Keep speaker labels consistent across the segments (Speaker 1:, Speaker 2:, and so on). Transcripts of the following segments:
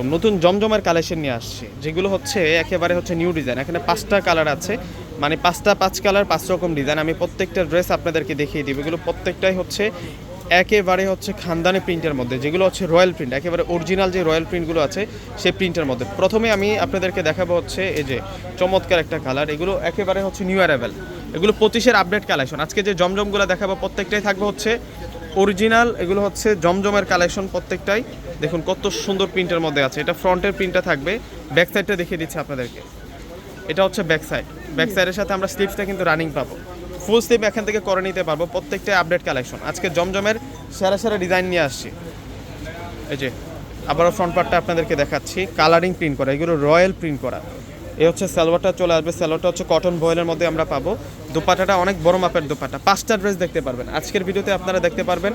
Speaker 1: আলাইকুম নতুন জমজমের কালেকশন নিয়ে আসছি, যেগুলো হচ্ছে একেবারে হচ্ছে নিউ ডিজাইন এখানে পাঁচটা কালার আছে মানে পাঁচটা পাঁচ কালার পাঁচ রকম ডিজাইন আমি প্রত্যেকটা ড্রেস আপনাদেরকে দেখিয়ে দিব। এগুলো প্রত্যেকটাই হচ্ছে একেবারে হচ্ছে খানদানি প্রিন্টের মধ্যে। যেগুলো হচ্ছে রয়্যাল প্রিন্ট একেবারে অরিজিনাল যে রয়্যাল প্রিন্টগুলো আছে, সেই প্রিন্টের মধ্যে। প্রথমে আমি আপনাদেরকে দেখাবো হচ্ছে এই যে চমৎকার একটা কালার এগুলো একেবারে হচ্ছে নিউ অ্যারাইভেল এগুলো পঁচিশের আপডেট কালেকশন আজকে যে জমজমগুলো দেখাবো, প্রত্যেকটাই থাকবে হচ্ছে অরিজিনাল এগুলো হচ্ছে জমজমের কালেকশন প্রত্যেকটাই। দেখুন কত সুন্দর প্রিন্টের মধ্যে আছে। এটা ফ্রন্টের প্রিন্টটা থাকবে। ব্যাক সাইডটা দেখিয়ে দিচ্ছি আপনাদেরকে। এটা হচ্ছে ব্যাক সাইড। ব্যাক সাইডের সাথে আমরা স্লিপসটা কিন্তু রানিং পাবো। ফুল স্লিপ এখান থেকে করে নিতে পারব। প্রত্যেকটা আপডেট কালেকশন। আজকে জমজমের সেরা সেরা ডিজাইন নিয়ে আসছি। এই যে আবারও ফ্রন্ট পার্টটা আপনাদেরকে দেখাচ্ছি। কালারিং প্রিন্ট করা। এগুলো রয়্যাল প্রিন্ট করা। এই হচ্ছে সালোয়ারটা চলে আসবে। সালোয়ারটা হচ্ছে কটন বয়েলের মধ্যে আমরা পাবো। দোপাটাটা অনেক বড় মাপের দোপাটা। পাঁচটা ড্রেস দেখতে পারবেন। আজকের ভিডিওতে আপনারা দেখতে পারবেন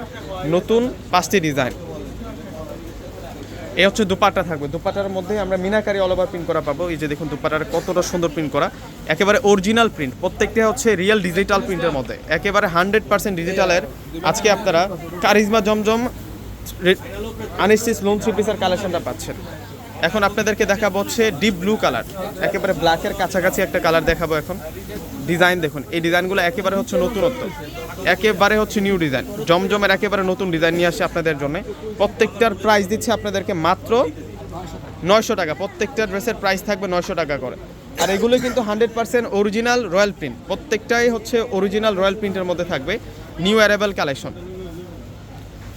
Speaker 1: নতুন পাঁচটি ডিজাইন। এই হচ্ছে দুপাটা থাকবে। দুপাটার মধ্যে আমরা মিনাকারি অল ওভার প্রিন্ট করা পাবো। এই যে দেখুন দুপাটার কতটা সুন্দর প্রিন্ট করা। একেবারে অরিজিনাল প্রিন্ট প্রত্যেকটা হচ্ছে রিয়েল ডিজিটাল প্রিন্টের মধ্যে। একেবারে হান্ড্রেড পার্সেন্ট ডিজিটালের আজকে আপনারা কারিজমা জমজম আনিস্টিস লোন থ্রি পিসের কালেকশনটা পাচ্ছেন। এখন আপনাদেরকে দেখাবো হচ্ছে ডিপ ব্লু কালার একেবারে ব্ল্যাকের কাছাকাছি একটা কালার দেখাবো এখন। ডিজাইন দেখুন, এই ডিজাইনগুলো একেবারে হচ্ছে নতুনত্ব। একেবারে হচ্ছে নিউ ডিজাইন জমজমের একেবারে নতুন ডিজাইন নিয়ে আসে আপনাদের জন্য। প্রত্যেকটার প্রাইস দিচ্ছে আপনাদেরকে মাত্র নয়শো টাকা। প্রত্যেকটা ড্রেসের প্রাইস থাকবে নয়শো টাকা করে। আর এগুলো কিন্তু hundred percent original royal print প্রত্যেকটাই হচ্ছে অরিজিনাল রয়্যাল প্রিন্টের মধ্যে থাকবে। নিউ অ্যারাইভাল কালেকশন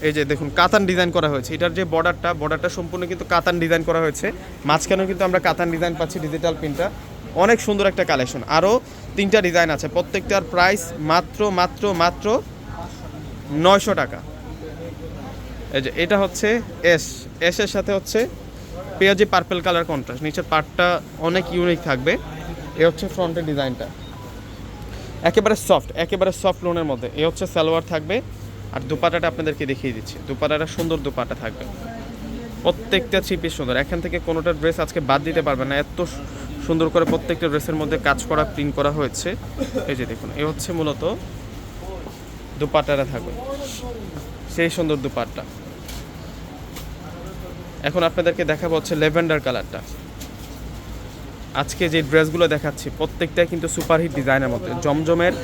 Speaker 1: এই যে দেখুন, কাতান ডিজাইন করা হয়েছে। এটার যে বর্ডারটা বর্ডারটা সম্পূর্ণ কিন্তু কাতান ডিজাইন করা হয়েছে। মাঝখানেও কিন্তু আমরা কাতান ডিজাইন পাচ্ছি ডিজিটাল প্রিন্টটা অনেক সুন্দর একটা কালেকশন আরও তিনটা ডিজাইন আছে। প্রত্যেকটার প্রাইস মাত্র মাত্র মাত্র নয়শো টাকা। এই যে, এটা হচ্ছে এস এসের সাথে হচ্ছে পেঁয়াজি পার্পেল কালার কন্ট্রাস্ট নিচের পার্টটা অনেক ইউনিক থাকবে। এ হচ্ছে ফ্রন্টের ডিজাইনটা একেবারে সফট একেবারে সফট লোনের মধ্যে। এ হচ্ছে সালোয়ার থাকবে। আর দুপাটাটা আপনাদেরকে দেখিয়ে দিচ্ছি। দুপাটাটা সুন্দর দুপাটা থাকবে। প্রত্যেকটা চিপি সুন্দর। এখান থেকে কোনোটা ড্রেস আজকে বাদ দিতে পারবে না। এত সুন্দর করে প্রত্যেকটা ড্রেসের মধ্যে কাজ করা, প্রিন্ট করা হয়েছে। এই যে দেখুন, এ হচ্ছে মূলত দুপাটাটা থাকবে। সেই সুন্দর দুপাট্টা। এখন আপনাদেরকে দেখাবো হচ্ছে লেভেন্ডার কালারটা। আজকে যে ড্রেসগুলো দেখাচ্ছি, প্রত্যেকটাই কিন্তু সুপারহিট ডিজাইনের মধ্যে। জমজমের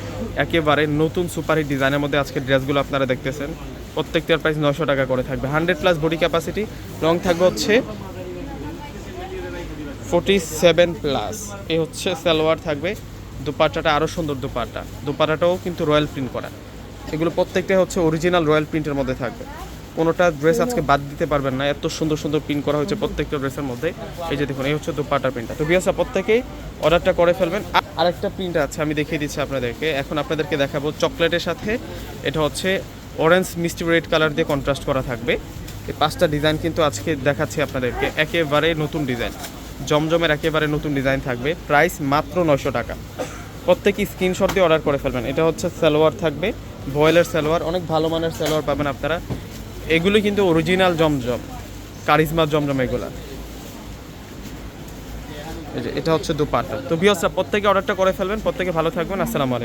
Speaker 1: একেবারে নতুন সুপারহিট ডিজাইনের মধ্যে আজকে ড্রেসগুলো আপনারা দেখতেছেন। প্রত্যেকটার প্রাইস নশো টাকা করে থাকবে। হান্ড্রেড প্লাস বডি ক্যাপাসিটি রং থাকবে হচ্ছে ফোর্টি সেভেন প্লাস এই হচ্ছে সালোয়ার থাকবে। দুপাট্টাটা আরও সুন্দর দুপাট্টা। দুপাট্টাটাও কিন্তু রয়্যাল প্রিন্ট করা। এগুলো প্রত্যেকটাই হচ্ছে অরিজিনাল রয়্যাল প্রিন্টের মধ্যে থাকবে। কোনোটা ড্রেস আজকে বাদ দিতে পারবেন না। এত সুন্দর সুন্দর প্রিন্ট করা হয়েছে প্রত্যেকটা ড্রেসের মধ্যে। এই যে দেখুন, এই হচ্ছে দুপাটা প্রিন্টটা তো বিয়াসা প্রত্যেকেই অর্ডারটা করে ফেলবেন। আর- আরেকটা প্রিন্ট আছে, আমি দেখিয়ে দিচ্ছি আপনাদেরকে। এখন আপনাদেরকে দেখাবো চকলেটের সাথে। এটা হচ্ছে অরেঞ্জ মিষ্টি রেড কালার দিয়ে কন্ট্রাস্ট করা থাকবে। এই পাঁচটা ডিজাইন কিন্তু আজকে দেখাচ্ছি আপনাদেরকে। একেবারে নতুন ডিজাইন জমজমের একেবারে নতুন ডিজাইন থাকবে। প্রাইস মাত্র নয়শো টাকা। প্রত্যেকই স্ক্রিনশট দিয়ে অর্ডার করে ফেলবেন। এটা হচ্ছে সালোয়ার থাকবে। ভয়েলের সালোয়ার, অনেক ভালো মানের সালোয়ার পাবেন আপনারা। এগুলো কিন্তু অরিজিনাল জমজম কারিজমা জমজম এগুলো। এটা হচ্ছে দুপাটা তো বিয়সরা প্রত্যেকে অর্ডারটা করে ফেলবেন, প্রত্যেকে ভালো থাকবেন, আসসালামু